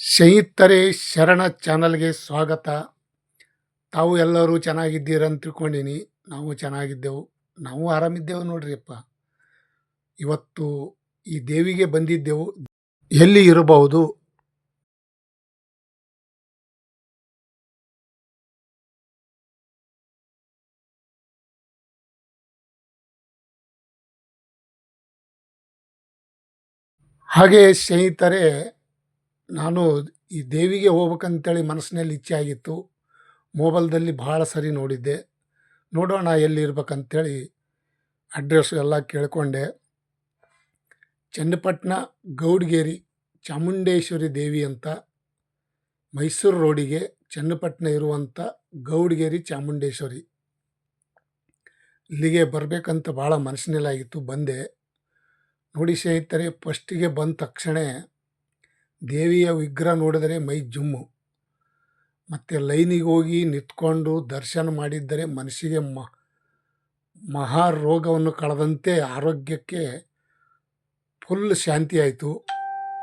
ಸ್ನೇಹಿತರೆ, ಶರಣ ಚಾನಲ್ಗೆ ಸ್ವಾಗತ. ತಾವು ಎಲ್ಲರೂ ಚೆನ್ನಾಗಿದ್ದೀರಂತ ತಿಳ್ಕೊಂಡಿನಿ. ನಾವು ಚೆನ್ನಾಗಿದ್ದೆವು. ನಾವು ಆರಾಮಿದ್ದೆವು ನೋಡ್ರಿಯಪ್ಪ ಇವತ್ತು ಈ ದೇವಿಗೆ ಬಂದಿದ್ದೆವು. ಎಲ್ಲಿ ಇರಬಹುದು? ಹಾಗೆ ಸ್ನೇಹಿತರೆ ನಾನು ಈ ದೇವಿಗೆ ಹೋಗ್ಬೇಕಂತೇಳಿ ಮನಸ್ಸಿನಲ್ಲಿ ಇಚ್ಛೆ ಆಗಿತ್ತು. ಮೊಬೈಲ್ದಲ್ಲಿ ಭಾಳ ಸರಿ ನೋಡಿದ್ದೆ. ನೋಡೋಣ ಎಲ್ಲಿ ಇರ್ಬೇಕಂತೇಳಿ ಅಡ್ರೆಸ್ ಎಲ್ಲ ಕೇಳಿಕೊಂಡೆ. ಚನ್ನಪಟ್ಟಣ, ಗೌಡ್ಗೇರಿ, ಚಾಮುಂಡೇಶ್ವರಿ ದೇವಿ ಅಂತ ಮೈಸೂರು ರೋಡಿಗೆ ಚನ್ನಪಟ್ಟಣ ಇರುವಂಥ ಗೌಡ್ಗೇರಿ, ಚಾಮುಂಡೇಶ್ವರಿ. ಇಲ್ಲಿಗೆ ಬರಬೇಕಂತ ಭಾಳ ಮನಸ್ಸಿನಲ್ಲಾಗಿತ್ತು, ಬಂದೆ. ನೋಡಿ ಸ್ನೇಹಿತರೆ ಫಸ್ಟಿಗೆ ಬಂದ ತಕ್ಷಣ ದೇವಿಯ ವಿಗ್ರಹ ನೋಡಿದರೆ ಮೈ ಜುಮ್ಮು. ಮತ್ತು ಲೈನಿಗೆ ಹೋಗಿ ನಿಂತ್ಕೊಂಡು ದರ್ಶನ ಮಾಡಿದ್ದರೆ ಮನಸ್ಸಿಗೆ ಮ ಮಹಾ ರೋಗವನ್ನು ಕಳೆದಂತೆ ಆರೋಗ್ಯಕ್ಕೆ ಫುಲ್ ಶಾಂತಿ ಆಯಿತು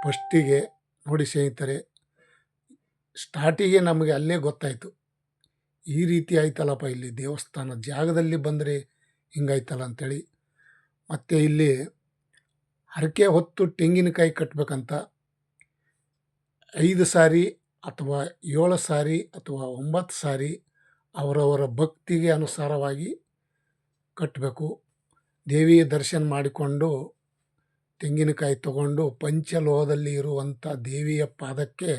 ಫಸ್ಟಿಗೆ ನೋಡಿ ಸ್ನೇಹಿತರೆ, ಸ್ಟಾರ್ಟಿಗೆ ನಮಗೆ ಅಲ್ಲೇ ಗೊತ್ತಾಯಿತು. ಈ ರೀತಿ ಆಯ್ತಲ್ಲಪ್ಪ ಇಲ್ಲಿ ದೇವಸ್ಥಾನ ಜಾಗದಲ್ಲಿ ಬಂದರೆ ಹಿಂಗಾಯ್ತಲ್ಲ ಅಂಥೇಳಿ ಮತ್ತು ಇಲ್ಲಿ ಹರಕೆ ಹೊತ್ತು ತೆಂಗಿನಕಾಯಿ ಕಟ್ಟಬೇಕಂತ ಐದು ಸಾರಿ ಅಥವಾ ಏಳು ಸಾರಿ ಅಥವಾ ಒಂಬತ್ತು ಸಾರಿ ಅವರವರ ಭಕ್ತಿಗೆ ಅನುಸಾರವಾಗಿ ಕಟ್ಟಬೇಕು ದೇವಿಯ ದರ್ಶನ ಮಾಡಿಕೊಂಡು ತೆಂಗಿನಕಾಯಿ ತಗೊಂಡು ಪಂಚಲೋಹದಲ್ಲಿ ಇರುವಂಥ ದೇವಿಯ ಪಾದಕ್ಕೆ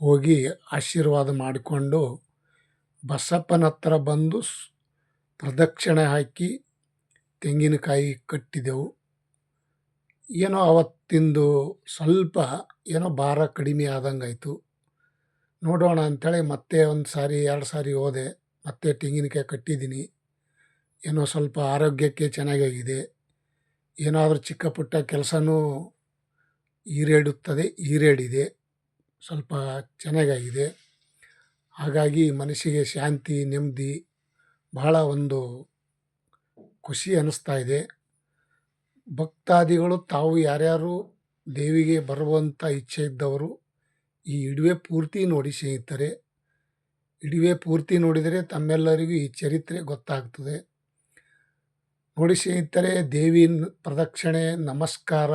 ಹೋಗಿ ಆಶೀರ್ವಾದ ಮಾಡಿಕೊಂಡು ಬಸಪ್ಪನ ಹತ್ರ ಬಂದು ಪ್ರದಕ್ಷಿಣೆ ಹಾಕಿ ತೆಂಗಿನಕಾಯಿ ಕಟ್ಟಿದೆವು. ಏನೋ ಅವತ್ತಿಂದು ಸ್ವಲ್ಪ ಏನೋ ಭಾರ ಕಡಿಮೆ ಆದಂಗಾಯಿತು. ನೋಡೋಣ ಅಂಥೇಳಿ ಮತ್ತೆ ಒಂದು ಸಾರಿ, ಎರಡು ಸಾರಿ ಹೋದೆ. ಮತ್ತೆ ತೆಂಗಿನಕಾಯಿ ಕಟ್ಟಿದ್ದೀನಿ. ಏನೋ ಸ್ವಲ್ಪ ಆರೋಗ್ಯಕ್ಕೆ ಚೆನ್ನಾಗಾಗಿದೆ. ಏನಾದರೂ ಚಿಕ್ಕ ಪುಟ್ಟ ಕೆಲಸನೂ ಈರೇಡುತ್ತದೆ, ಈರೇಡಿದೆ. ಸ್ವಲ್ಪ ಚೆನ್ನಾಗಾಗಿದೆ. ಹಾಗಾಗಿ ಮನಸ್ಸಿಗೆ ಶಾಂತಿ, ನೆಮ್ಮದಿ ಬಹಳ ಒಂದು ಖುಷಿ ಅನ್ನಿಸ್ತಾ ಇದೆ. ಭಕ್ತಾದಿಗಳು ತಾವು ಯಾರ್ಯಾರು ದೇವಿಗೆ ಬರುವಂಥ ಇಚ್ಛೆ ಇದ್ದವರು ಈ ಇಡುವೆ ಪೂರ್ತಿ ನೋಡಿ ಸ್ನೇಹಿತರೆ, ಇಡುವೆ ಪೂರ್ತಿ ನೋಡಿದರೆ ತಮ್ಮೆಲ್ಲರಿಗೂ ಈ ಚರಿತ್ರೆ ಗೊತ್ತಾಗ್ತದೆ. ನೋಡಿ ಸ್ನೇಹಿತರೆ ದೇವಿ ಪ್ರದಕ್ಷಿಣೆ, ನಮಸ್ಕಾರ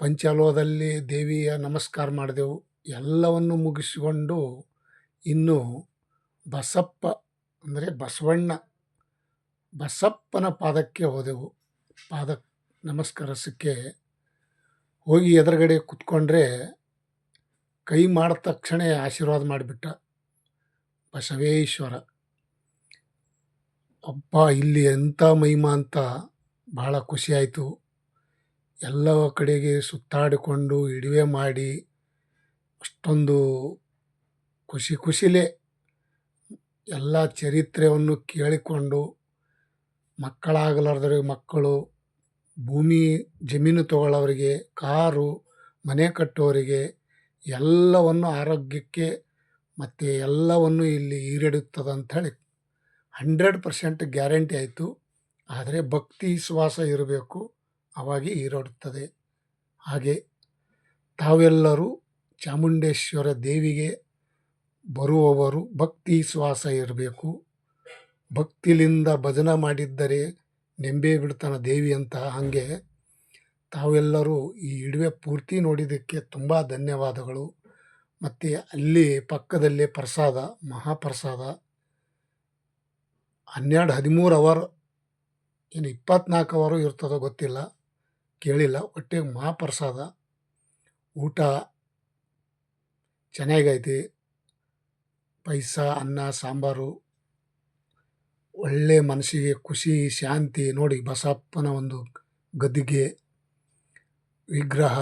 ಪಂಚಲೋದಲ್ಲಿ ದೇವಿಯ ನಮಸ್ಕಾರ ಮಾಡಿದೆವು. ಎಲ್ಲವನ್ನು ಮುಗಿಸಿಕೊಂಡು ಇನ್ನು ಬಸಪ್ಪ, ಅಂದರೆ ಬಸವಣ್ಣ, ಬಸಪ್ಪನ ಪಾದಕ್ಕೆ ಹೋದೆವು. ಪಾದ ನಮಸ್ಕರಿಸಕ್ಕೆ ಹೋಗಿ ಎದುರುಗಡೆ ಕುತ್ಕೊಂಡ್ರೆ ಕೈ ಮಾಡಿದ ತಕ್ಷಣ ಆಶೀರ್ವಾದ ಮಾಡಿಬಿಟ್ಟ. ಬಸವೇಶ್ವರ ಅಪ್ಪ ಇಲ್ಲಿ ಎಂಥ ಮಹಿಮಾ ಅಂತ ಭಾಳ ಖುಷಿ ಆಯಿತು. ಎಲ್ಲ ಕಡೆಗೆ ಸುತ್ತಾಡಿಕೊಂಡು ಇಡುವೆ ಮಾಡಿ ಅಷ್ಟೊಂದು ಖುಷಿ ಖುಷಿಲೇ ಎಲ್ಲ ಚರಿತ್ರೆಯನ್ನು ಕೇಳಿಕೊಂಡು ಮಕ್ಕಳಾಗಲಾರ್ದವ್ರಿಗೆ ಮಕ್ಕಳು ಭೂಮಿ ಜಮೀನು ತಗೊಳ್ಳೋರಿಗೆ, ಕಾರು, ಮನೆ ಕಟ್ಟೋರಿಗೆ ಎಲ್ಲವನ್ನು ಆರೋಗ್ಯಕ್ಕೆ ಮತ್ತು ಎಲ್ಲವನ್ನು ಇಲ್ಲಿ ಈರಿಡುತ್ತದೆ ಅಂತ ಹೇಳಿ ಹಂಡ್ರೆಡ್ ಪರ್ಸೆಂಟ್ ಗ್ಯಾರಂಟಿ ಆಯಿತು. ಆದರೆ ಭಕ್ತಿ ವಿಶ್ವಾಸ ಇರಬೇಕು. ಅವಾಗೆ ಈಡೇರುತ್ತದೆ. ಹಾಗೆ ತಾವೆಲ್ಲರೂ ಚಾಮುಂಡೇಶ್ವರ ದೇವಿಗೆ ಬರುವವರು ಭಕ್ತಿ ವಿಶ್ವಾಸ ಇರಬೇಕು. ಭಕ್ತಿಲಿಂದ ಭಜನೆ ಮಾಡಿದ್ದರೆ ನೆಂಬೆ ಬಿಡ್ತಾನೆ ದೇವಿ ಅಂತ ಹಾಗೆ ತಾವೆಲ್ಲರೂ ಈ ಇಡುವೆ ಪೂರ್ತಿ ನೋಡಿದ್ದಕ್ಕೆ ತುಂಬ ಧನ್ಯವಾದಗಳು. ಮತ್ತು ಅಲ್ಲಿ ಪಕ್ಕದಲ್ಲೇ ಪ್ರಸಾದ, ಮಹಾಪ್ರಸಾದ. ಹನ್ನೆರಡು, ಹದಿಮೂರು ಅವರ್, ಏನು ಇಪ್ಪತ್ನಾಲ್ಕು ಅವರು ಇರ್ತದೋ ಗೊತ್ತಿಲ್ಲ. ಕೇಳಿಲ್ಲ, ಒಟ್ಟಿಗೆ ಮಹಾಪ್ರಸಾದ. ಊಟ ಚೆನ್ನಾಗೈತಿ. ಪೈಸ, ಅನ್ನ, ಸಾಂಬಾರು. ಒಳ್ಳೆ ಮನಸ್ಸಿಗೆ ಖುಷಿ, ಶಾಂತಿ ನೋಡಿ ಬಸಪ್ಪನ ಒಂದು ಗದ್ದಿಗೆ ವಿಗ್ರಹ.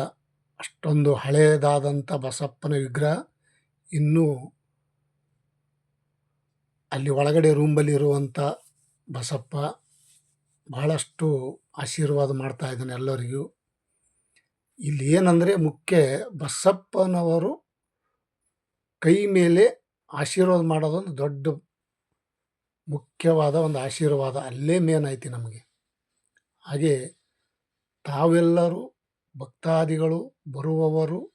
ಅಷ್ಟೊಂದು ಹಳೆಯದಾದಂಥ ಬಸಪ್ಪನ ವಿಗ್ರಹ. ಇನ್ನೂ ಅಲ್ಲಿ ಒಳಗಡೆ ರೂಮಲ್ಲಿರುವಂಥ ಬಸಪ್ಪ ಬಹಳಷ್ಟು ಆಶೀರ್ವಾದ ಮಾಡ್ತಾ ಇದ್ದಾನೆ ಎಲ್ಲರಿಗೂ. ಇಲ್ಲಿ ಏನಂದರೆ ಮುಖ್ಯ ಬಸಪ್ಪನವರು ಕೈ ಮೇಲೆ ಆಶೀರ್ವಾದ ಮಾಡೋದೊಂದು ದೊಡ್ಡ ಮುಖ್ಯವಾದ ಒಂದು ಆಶೀರ್ವಾದ ಅಲ್ಲೇ ಮೇನ್ ಐತಿ ನಮಗೆ. ಹಾಗೆ ತಾವೆಲ್ಲರೂ ಭಕ್ತಾದಿಗಳು, ಬರುವವರು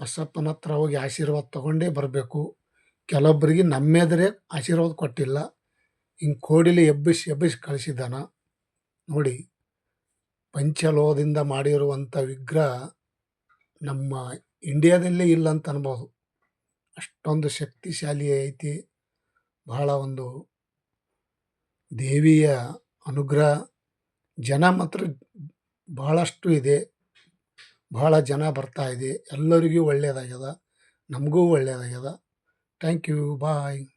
ಬಸಪ್ಪನ ಹತ್ರ ಹೋಗಿ ಆಶೀರ್ವಾದ ತಗೊಂಡೇ ಬರಬೇಕು. ಕೆಲವೊಬ್ಬರಿಗೆ ನಮ್ಮೆದುರೇ ಆಶೀರ್ವಾದ ಕೊಟ್ಟಿಲ್ಲ. ಹಿಂಗೆ ಕೋಡಿಲಿ ಎಬ್ಬಿಸಿ ಎಬ್ಬಿಸಿ ಕಳಿಸಿದ್ದಾನ. ನೋಡಿ, ಪಂಚಲೋಹದಿಂದ ಮಾಡಿರುವಂಥ ವಿಗ್ರಹ ನಮ್ಮ ಇಂಡಿಯಾದಲ್ಲೇ ಇಲ್ಲ ಅಂತ ಅನ್ಬೋದು. ಅಷ್ಟೊಂದು ಶಕ್ತಿಶಾಲಿ ಐತಿ. ಬಹಳ ಒಂದು ದೇವಿಯ ಅನುಗ್ರಹ ಜನ ಮಾತ್ರ ಭಾಳಷ್ಟು ಇದೆ. ಭಾಳ ಜನ ಬರ್ತಾ ಇದೆ. ಎಲ್ಲರಿಗೂ ಒಳ್ಳೆಯದಾಗ್ಯದ. ನಮಗೂ ಒಳ್ಳೆಯದಾಗ್ಯದ. Thank you. ಬಾಯ್.